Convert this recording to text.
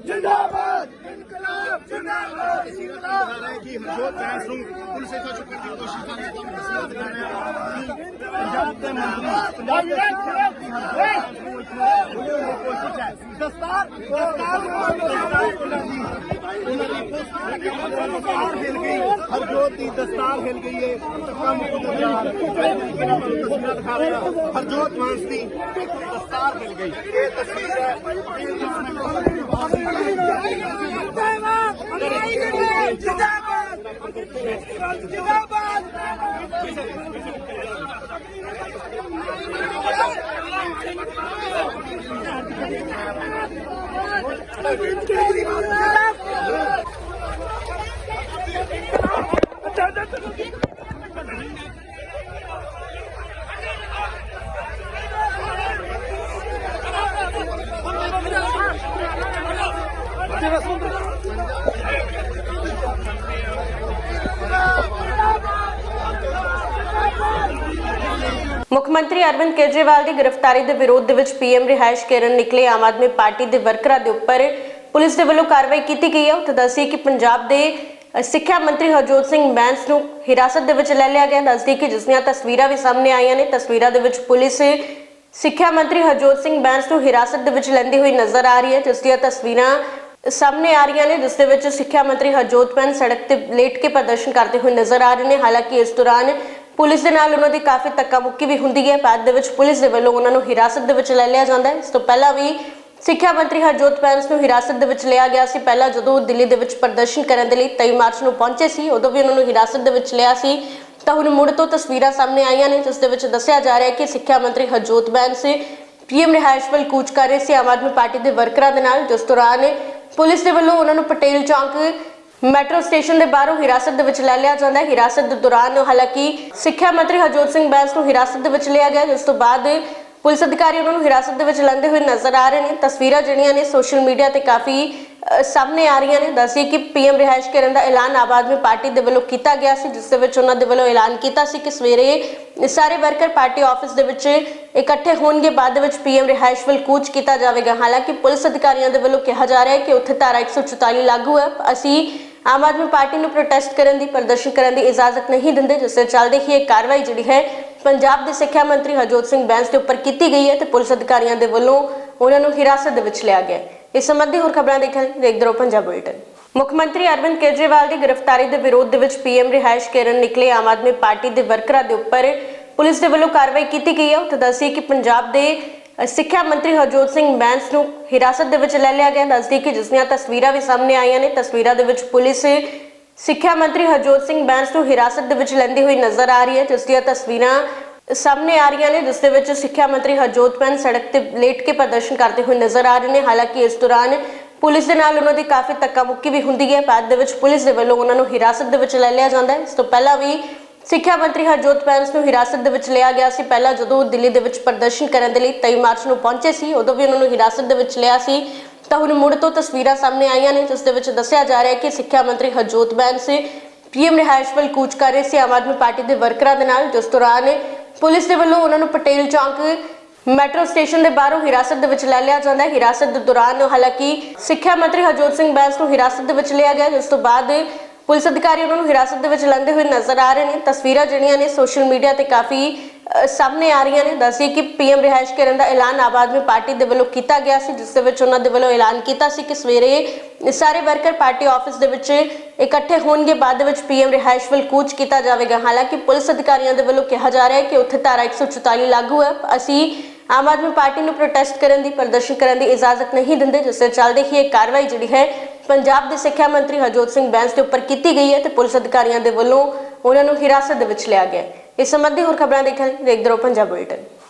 ਜਿੰਦਾਬਾਦ ਇਨਕਲਾਬ ਜਿੰਦਾਬਾਦ ਇਨਕਲਾਬ ਹੈ ਕਿ ਹਰਜੋਤ ਬੈਂਸ ਨੂੰ ਪੁਲਿਸ ਇੱਥੋਂ ਚੁੱਕਣ ਦੀ ਕੋਸ਼ਿਸ਼ ਕਰ ਰਹੀ ਹੈ ਤੁਹਾਨੂੰ ਦੱਸਿਆ ਦਿਖਾ ਰਿਹਾ ਕਿ ਪੰਜਾਬ ਦੇ ਮੰਤਰੀ ਪੰਜਾਬ ਹਰਜੋਤ ਦੀ ਦਸਤਾਰ ਹਿਲ ਗਈ ਹੈ ਧੱਕਾ ਮੁੱਕ ਤੁਹਾਨੂੰ ਤਸਵੀਰਾਂ ਦਿਖਾ ਰਿਹਾ ਹਰਜੋਤ ਬੈਂਸ ਦੀ ਦਸਤਾਰ ਹਿਲ ਗਈ। ਇਹ ਤਸਵੀਰ ਹੈ ਜਿੰਦਾਬਾਦ। ਜਿੰਦਾਬਾਦ। ਮੁੱਖ ਮੰਤਰੀ ਅਰਵਿੰਦ ਕੇਜਰੀਵਾਲ ਦੀ ਗ੍ਰਿਫਤਾਰੀ ਦੇ ਵਿਰੋਧ ਦੇ ਵਿੱਚ ਪੀਐਮ ਰਿਹਾਇਸ਼ ਕੇਰਨ ਨਿਕਲੇ ਆਮ ਆਦਮੀ ਪਾਰਟੀ ਦੇ ਵਰਕਰਾਂ ਦੇ ਉੱਪਰ ਪੁਲਿਸ ਦੇ ਵੱਲੋਂ ਕਾਰਵਾਈ ਕੀਤੀ ਗਈ ਹੈ। ਉੱਥੇ ਦੱਸੀ ਕਿ ਪੰਜਾਬ ਦੇ ਸਿੱਖਿਆ ਮੰਤਰੀ ਹਰਜੋਤ ਸਿੰਘ ਬੈਂਸ ਨੂੰ ਹਿਰਾਸਤ ਦੇ ਵਿੱਚ ਲੈ ਲਿਆ ਗਿਆ। ਦੱਸਦੀ ਕਿ ਜਿਸ ਦੀਆਂ ਤਸਵੀਰਾਂ ਵੀ ਸਾਹਮਣੇ ਆਈਆਂ ਨੇ। ਤਸਵੀਰਾਂ ਦੇ ਵਿੱਚ ਪੁਲਿਸ, ਸਿੱਖਿਆ ਮੰਤਰੀ ਹਰਜੋਤ ਸਿੰਘ ਬੈਂਸ ਨੂੰ ਹਿਰਾਸਤ ਦੇ ਵਿੱਚ ਲੈਂਦੀ ਹੋਈ ਨਜ਼ਰ ਆ ਰਹੀ ਹੈ, ਜਿਸ ਦੀਆਂ ਤਸਵੀਰਾਂ ਸਾਹਮਣੇ ਆ ਰਹੀਆਂ ਨੇ, ਜਿਸ ਦੇ ਵਿੱਚ ਸਿੱਖਿਆ ਮੰਤਰੀ ਹਰਜੋਤ ਬੈਂਸ ਸੜਕ ਤੇ ਲੇਟ ਕੇ ਪ੍ਰਦਰਸ਼ਨ ਕਰਦੇ ਹੋਏ ਨਜ਼ਰ ਆ ਰਹੇ ਨੇ। ਹਾਲਾਂਕਿ ਇਸ ਦੌਰਾਨ ਪੁਲਿਸ ਦੇ ਨਾਲ ਉਹਨਾਂ ਦੀ ਕਾਫੀ ਧੱਕਾ ਮੁੱਕੀ ਵੀ ਹੁੰਦੀ ਹੈ। ਬਾਅਦ ਦੇ ਵਿੱਚ ਪੁਲਿਸ ਦੇ ਵੱਲੋਂ ਉਹਨਾਂ ਨੂੰ ਹਿਰਾਸਤ ਦੇ ਵਿੱਚ ਲੈ ਲਿਆ ਜਾਂਦਾ ਹੈ। ਇਸ ਤੋਂ ਪਹਿਲਾਂ ਵੀ ਸਿੱਖਿਆ ਮੰਤਰੀ ਹਰਜੋਤ ਬੈਂਸ ਨੂੰ ਹਿਰਾਸਤ ਦੇ ਵਿੱਚ ਲਿਆ ਗਿਆ ਸੀ। ਪਹਿਲਾਂ ਜਦੋਂ ਉਹ ਦਿੱਲੀ ਦੇ ਵਿੱਚ ਪ੍ਰਦਰਸ਼ਨ ਕਰਨ ਦੇ ਲਈ 23 ਮਾਰਚ ਨੂੰ ਪਹੁੰਚੇ ਸੀ, ਉਦੋਂ ਵੀ ਉਹਨਾਂ ਨੂੰ ਹਿਰਾਸਤ ਦੇ ਵਿੱਚ ਲਿਆ ਸੀ। ਤਾਂ ਹੁਣ ਮੁੜ ਤੋਂ ਤਸਵੀਰਾਂ ਸਾਹਮਣੇ ਆਈਆਂ ਨੇ, ਜਿਸ ਦੇ ਵਿੱਚ ਦੱਸਿਆ ਜਾ ਰਿਹਾ ਹੈ ਕਿ ਸਿੱਖਿਆ ਮੰਤਰੀ ਹਰਜੋਤ ਬੈਂਸ ਪੀਐਮ ਰਿਹਾਇਸ਼ ਵੱਲ ਕੂਚ ਕਰ ਰਹੇ ਸੀ। ਆਮ ਆਦਮੀ ਪਾਰਟੀ ਦੇ ਵਰਕਰਾਂ ਦੇ ਨਾਲ, ਜਿਸ ਦੌਰਾਨ ਪੁਲਿਸ ਦੇ ਵੱਲੋਂ ਉਹਨਾਂ ਨੂੰ ਪਟੇਲ ਚੌਂਕ ਮੈਟਰੋ ਸਟੇਸ਼ਨ ਦੇ ਬਾਹਰੋਂ ਹਿਰਾਸਤ ਦੇ ਵਿੱਚ ਲੈ ਲਿਆ ਜਾਂਦਾ ਹੈ। ਹਿਰਾਸਤ ਦੇ ਦੌਰਾਨ ਹਾਲਾਂਕਿ ਸਿੱਖਿਆ ਮੰਤਰੀ ਹਰਜੋਤ ਸਿੰਘ ਬੈਂਸ ਨੂੰ ਹਿਰਾਸਤ ਦੇ ਵਿੱਚ ਲਿਆ ਗਿਆ ਜਿਸ ਤੋਂ ਬਾਅਦ ਪੁਲਿਸ ਅਧਿਕਾਰੀ ਉਹਨਾਂ ਨੂੰ ਹਿਰਾਸਤ ਦੇ ਵਿੱਚ ਲੈਂਦੇ ਹੋਏ ਨਜ਼ਰ ਆ ਰਹੇ ਨੇ। ਤਸਵੀਰਾਂ ਜਿਹੜੀਆਂ ਨੇ ਸੋਸ਼ਲ ਮੀਡੀਆ ਤੇ ਕਾਫੀ ਸਾਹਮਣੇ ਆ ਰਹੀਆਂ ਨੇ। ਦੱਸੀ ਕਿ ਪੀਐਮ ਰਿਹਾਇਸ਼ ਕਰਨ ਦਾ ਐਲਾਨ ਆਮ ਆਦਮੀ ਪਾਰਟੀ ਦੇ ਵੱਲੋਂ ਕੀਤਾ ਗਿਆ ਸੀ, ਜਿਸ ਦੇ ਵਿੱਚ ਉਹਨਾਂ ਦੇ ਵੱਲੋਂ ਐਲਾਨ ਕੀਤਾ ਸੀ ਕਿ ਸਵੇਰੇ ਸਾਰੇ ਵਰਕਰ ਪਾਰਟੀ ਆਫਿਸ ਦੇ ਵਿੱਚ ਇਕੱਠੇ ਹੋਣਗੇ। ਬਾਅਦ ਦੇ ਵਿੱਚ ਪੀਐਮ ਰਿਹਾਇਸ਼ ਵੱਲ ਕੂਚ ਕੀਤਾ ਜਾਵੇਗਾ। ਹਾਲਾਂਕਿ ਪੁਲਿਸ ਅਧਿਕਾਰੀਆਂ ਦੇ ਵੱਲੋਂ ਕਿਹਾ ਜਾ ਰਿਹਾ ਹੈ ਕਿ ਉੱਥੇ ਧਾਰਾ 144 ਲਾਗੂ ਹੈ। ਅਸੀਂ ਆਮ ਆਦਮੀ ਪਾਰਟੀ ਨੂੰ ਪ੍ਰੋਟੈਸਟ ਕਰਨ ਦੀ, ਪ੍ਰਦਰਸ਼ਨ ਕਰਨ ਦੀ ਇਜਾਜ਼ਤ ਨਹੀਂ ਦਿੰਦੇ, ਜਿਸ ਦੇ ਚੱਲਦੇ ਹੀ ਇਹ ਕਾਰਵਾਈ ਜਿਹੜੀ ਹੈ ਪੰਜਾਬ ਦੇ ਸਿੱਖਿਆ ਮੰਤਰੀ ਹਰਜੋਤ ਸਿੰਘ ਬੈਂਸ ਦੇ ਉੱਪਰ ਕੀਤੀ ਗਈ ਹੈ ਤੇ ਪੁਲਿਸ ਅਧਿਕਾਰੀਆਂ ਦੇ ਵੱਲੋਂ ਉਹਨਾਂ ਨੂੰ ਹਿਰਾਸਤ ਦੇ ਵਿੱਚ ਲਿਆ ਗਿਆ ਇਸ ਸੰਬੰਧੀ ਹੋਰ ਖਬਰਾਂ ਲਈ ਦੇਖਦੇ ਰਹੋ ਪੰਜਾਬ ਬੁਲੇਟਿਨ। ਮੁੱਖ ਮੰਤਰੀ ਅਰਵਿੰਦ ਕੇਜਰੀਵਾਲ ਦੀ ਗ੍ਰਿਫਤਾਰੀ ਦੇ ਵਿਰੋਧ ਦੇ ਵਿੱਚ ਪੀਐਮ ਰਿਹਾਇਸ਼ ਕੇਰਨ ਨਿਕਲੇ ਆਮ ਆਦਮੀ ਪਾਰਟੀ ਦੇ ਵਰਕਰਾਂ ਦੇ ਉੱਪਰ ਪੁਲਿਸ ਦੇ ਵੱਲੋਂ ਕਾਰਵਾਈ ਕੀਤੀ ਗਈ ਹੈ। ਉੱਥੇ ਦੱਸੀ ਕਿ ਪੰਜਾਬ ਦੇ ਸਿੱਖਿਆ ਮੰਤਰੀ ਹਰਜੋਤ ਸਿੰਘ ਬੈਂਸ ਨੂੰ ਹਿਰਾਸਤ ਦੇ ਵਿੱਚ ਲੈ ਲਿਆ ਗਿਆ। ਦੱਸਦੀ ਕਿ ਜਿਸ ਦੀਆਂ ਤਸਵੀਰਾਂ ਵੀ ਸਾਹਮਣੇ ਆਈਆਂ ਨੇ। ਤਸਵੀਰਾਂ ਦੇ ਵਿੱਚ ਪੁਲਿਸ ਸਿੱਖਿਆ ਮੰਤਰੀ ਹਰਜੋਤ ਸਿੰਘ ਬੈਂਸ ਨੂੰ ਹਿਰਾਸਤ ਦੇ ਵਿੱਚ ਲੈਂਦੀ ਹੋਈ ਨਜ਼ਰ ਆ ਰਹੀ ਹੈ, ਜਿਸ ਦੀਆਂ ਤਸਵੀਰਾਂ ਸਾਹਮਣੇ ਆ ਰਹੀਆਂ ਨੇ, ਜਿਸ ਦੇ ਵਿੱਚ ਸਿੱਖਿਆ ਮੰਤਰੀ ਹਰਜੋਤ ਬੈਂਸ ਸੜਕ ਤੇ ਲੇਟ ਕੇ ਪ੍ਰਦਰਸ਼ਨ ਕਰਦੇ ਹੋਏ ਨਜ਼ਰ ਆ ਰਹੇ ਨੇ। ਹਾਲਾਂਕਿ ਇਸ ਦੌਰਾਨ ਪੁਲਿਸ ਦੇ ਨਾਲ ਉਹਨਾਂ ਦੀ ਕਾਫੀ ਧੱਕਾ ਮੁੱਕੀ ਵੀ ਹੁੰਦੀ ਹੈ। ਬਾਅਦ ਦੇ ਵਿੱਚ ਪੁਲਿਸ ਦੇ ਵੱਲੋਂ ਉਹਨਾਂ ਨੂੰ ਹਿਰਾਸਤ ਦੇ ਵਿੱਚ ਲੈ ਲਿਆ ਜਾਂਦਾ ਹੈ। ਇਸ ਤੋਂ ਪਹਿਲਾਂ ਵੀ ਸਿੱਖਿਆ ਮੰਤਰੀ ਹਰਜੋਤ ਬੈਂਸ ਨੂੰ ਹਿਰਾਸਤ ਦੇ ਵਿੱਚ ਲਿਆ ਗਿਆ ਸੀ। ਪਹਿਲਾਂ ਜਦੋਂ ਦਿੱਲੀ ਦੇ ਵਿੱਚ ਪ੍ਰਦਰਸ਼ਨ ਕਰਨ ਦੇ ਲਈ 23 ਮਾਰਚ ਨੂੰ ਪਹੁੰਚੇ ਸੀ, ਉਦੋਂ ਵੀ ਉਹਨਾਂ ਨੂੰ ਹਿਰਾਸਤ ਦੇ ਵਿੱਚ ਲਿਆ ਸੀ। ਤਾਂ ਹੁਣ ਮੁੜ ਤੋਂ ਤਸਵੀਰਾਂ ਸਾਹਮਣੇ ਆਈਆਂ ਨੇ, ਜਿਸ ਦੇ ਵਿੱਚ ਦੱਸਿਆ ਜਾ ਰਿਹਾ ਹੈ ਕਿ ਸਿੱਖਿਆ ਮੰਤਰੀ ਹਰਜੋਤ ਬੈਂਸ ਪੀਐਮ ਰਿਹਾਇਸ਼ ਵੱਲ ਕੂਚ ਕਰ ਰਹੇ ਸੀ ਆਮ ਆਦਮੀ ਪਾਰਟੀ ਦੇ ਵਰਕਰਾਂ ਦੇ ਨਾਲ, ਜਿਸ ਦੌਰਾਨ ਪੁਲਿਸ ਦੇ ਵੱਲੋਂ ਉਹਨਾਂ ਨੂੰ ਪਟੇਲ ਚੌਂਕ ਮੈਟਰੋ ਸਟੇਸ਼ਨ ਦੇ ਬਾਹਰੋਂ ਹਿਰਾਸਤ ਦੇ ਵਿੱਚ ਲੈ ਲਿਆ ਜਾਂਦਾ ਹੈ। ਹਿਰਾਸਤ ਦੇ ਦੌਰਾਨ ਹਾਲਾਂਕਿ ਸਿੱਖਿਆ ਮੰਤਰੀ ਹਰਜੋਤ ਸਿੰਘ ਬੈਂਸ ਨੂੰ ਹਿਰਾਸਤ ਦੇ ਵਿੱਚ ਲਿਆ ਗਿਆ, ਜਿਸ ਤੋਂ ਬਾਅਦ ਪੁਲਿਸ ਅਧਿਕਾਰੀ ਉਹਨਾਂ ਨੂੰ ਹਿਰਾਸਤ ਦੇ ਵਿੱਚ ਲੈਂਦੇ ਹੋਏ ਨਜ਼ਰ ਆ ਰਹੇ ਨੇ। ਤਸਵੀਰਾਂ ਜਿਹੜੀਆਂ ਨੇ ਸੋਸ਼ਲ ਮੀਡੀਆ ਤੇ ਕਾਫੀ ਸਾਹਮਣੇ ਆ ਰਹੀਆਂ ਨੇ। ਦੱਸੀ ਕਿ ਪੀਐਮ ਰਿਹਾਇਸ਼ ਕਰਨ ਦਾ ਐਲਾਨ ਆਮ ਆਦਮੀ ਪਾਰਟੀ ਦੇ ਵੱਲੋਂ ਕੀਤਾ ਗਿਆ ਸੀ, ਜਿਸ ਦੇ ਵਿੱਚ ਉਹਨਾਂ ਦੇ ਵੱਲੋਂ ਐਲਾਨ ਕੀਤਾ ਸੀ ਕਿ ਸਵੇਰੇ ਸਾਰੇ ਵਰਕਰ ਪਾਰਟੀ ਆਫਿਸ ਦੇ ਵਿੱਚ ਇਕੱਠੇ ਹੋਣਗੇ। ਬਾਅਦ ਵਿੱਚ ਪੀਐਮ ਰਿਹਾਇਸ਼ ਵੱਲ ਕੂਚ ਕੀਤਾ ਜਾਵੇਗਾ। ਹਾਲਾਂਕਿ ਪੁਲਿਸ ਅਧਿਕਾਰੀਆਂ ਦੇ ਵੱਲੋਂ ਕਿਹਾ ਜਾ ਰਿਹਾ ਹੈ ਕਿ ਉੱਥੇ ਧਾਰਾ 144 ਲਾਗੂ ਹੈ। ਅਸੀਂ ਆਮ ਆਦਮੀ ਪਾਰਟੀ ਨੂੰ ਪ੍ਰੋਟੈਸਟ ਕਰਨ ਦੀ, ਪ੍ਰਦਰਸ਼ਨ ਕਰਨ ਦੀ ਇਜਾਜ਼ਤ ਨਹੀਂ ਦਿੰਦੇ, ਜਿਸ ਦੇ ਚੱਲਦੇ ਹੀ ਇਹ ਕਾਰਵਾਈ ਜਿਹੜੀ ਹੈ ਪੰਜਾਬ ਦੇ ਸਿੱਖਿਆ ਮੰਤਰੀ ਹਰਜੋਤ ਸਿੰਘ ਬੈਂਸ ਦੇ ਉੱਪਰ ਕੀਤੀ ਗਈ ਹੈ ਤੇ ਪੁਲਿਸ ਅਧਿਕਾਰੀਆਂ ਦੇ ਵੱਲੋਂ ਉਹਨਾਂ ਨੂੰ ਹਿਰਾਸਤ ਦੇ ਵਿੱਚ ਲਿਆ ਗਿਆ ਇਸ ਸੰਬੰਧੀ ਹੋਰ ਖਬਰਾਂ ਦੇਖਣ ਲਈ ਦੇਖਦੇ ਰਹੋ ਪੰਜਾਬ ਬੁਲੇਟਿਨ।